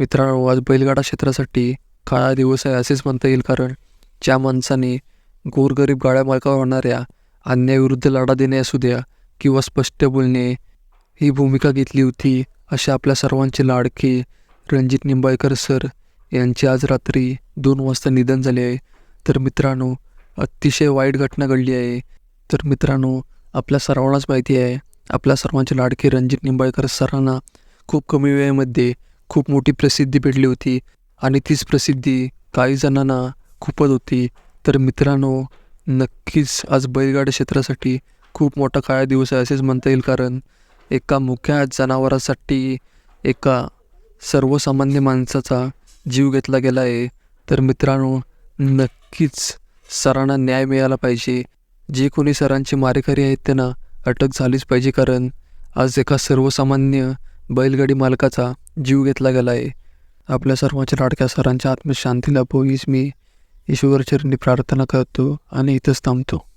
मित्रांनो आज बैलगाडा क्षेत्रासाठी काळा दिवस आहे असेच म्हणता येईल कारण ज्या माणसाने गोरगरीब गाड्या मालकावर होणाऱ्या अन्यायाविरुद्ध लढा देणे असू द्या किंवा स्पष्ट बोलणे ही भूमिका घेतली होती असे आपल्या सर्वांचे लाडके रणजित निंबाळकर सर यांचे आज रात्री दोन वाजता निधन झाले आहे. तर मित्रांनो अतिशय वाईट घटना घडली आहे. तर मित्रांनो आपल्या सर्वांनाच माहिती आहे आपल्या सर्वांचे लाडके रणजित निंबाळकर सरांना खूप कमी वेळेमध्ये खूप मोठी प्रसिद्धी भेटली होती. आणि तीच प्रसिद्धी काही जणांना खूपच होती. तर मित्रांनो नक्कीच आज बैलगाडी क्षेत्रासाठी खूप मोठा काळा दिवस आहे असेच म्हणता येईल. कारण एका मुख्या जनावरासाठी एका सर्वसामान्य माणसाचा जीव घेतला गेला आहे. तर मित्रांनो नक्कीच सरांना न्याय मिळाला पाहिजे. जे कोणी सरांचे मारेकरी आहेत त्यांना अटक झालीच पाहिजे. कारण आज एका सर्वसामान्य बैलगाडी मालकाचा जीव घेतला गेला आहे आपल्या सर्वांच्या लाडक्या सरांच्या आत्मशांतीला पोईस मी ईश्वरचरणी प्रार्थना करतो आणि इथंच थांबतो.